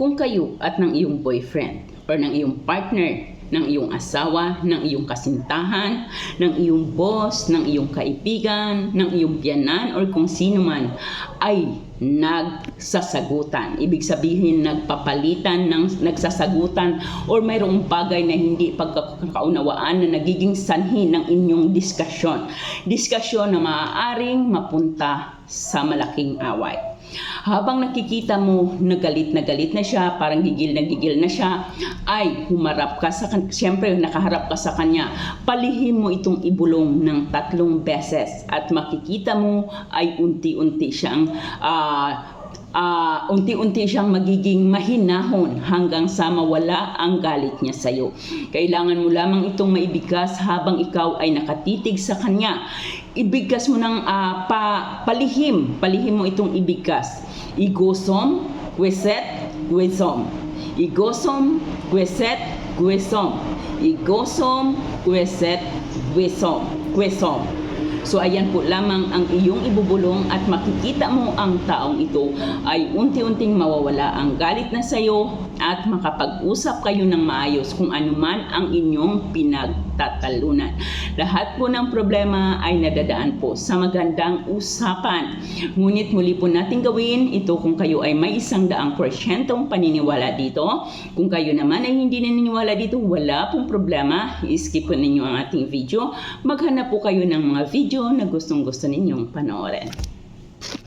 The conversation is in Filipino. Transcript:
Kung kayo at ng iyong boyfriend or ng iyong partner, ng iyong asawa, ng iyong kasintahan, ng iyong boss, ng iyong kaibigan, ng iyong biyanan or kung sino man ay nagsasagutan. Ibig sabihin nagpapalitan ng nagsasagutan or mayroong bagay na hindi pagkakaunawaan na nagiging sanhi ng inyong diskusyon. Diskusyon na maaaring mapunta sa malaking away. Habang nakikita mo na galit na galit na siya, parang gigil na gigil na siya, ay humarap ka sa kan siyempre nakaharap ka sa kanya. Palihim mo itong ibulong ng tatlong beses at makikita mo ay unti-unti siyang ah, ah, unti-unti siyang magiging mahinahon hanggang sa mawala ang galit niya sa iyo. Kailangan mo lamang itong maibigkas habang ikaw ay nakatitig sa kanya. Ibigkas mo ng ah, pa, palihim, palihim mo itong ibigkas. Igosom, kweset, kwesom. Igosom, kweset, kwesom. Igosom, kweset, kwesom. Kwesom. So ayan po lamang ang iyong ibubulong at makikita mo ang taong ito ay unti-unting mawawala ang galit na sayo at makapag-usap kayo ng maayos kung anuman ang inyong pinagtatalunan. Lahat po ng problema ay nadadaan po sa magandang usapan. Ngunit muli po natin gawin ito kung kayo ay may isang daang porsyentong paniniwala dito. Kung kayo naman ay hindi naniniwala dito, wala pong problema. I-skip po ninyo ang ating video. Maghanap po kayo ng mga video na gustong gusto ninyong panoorin.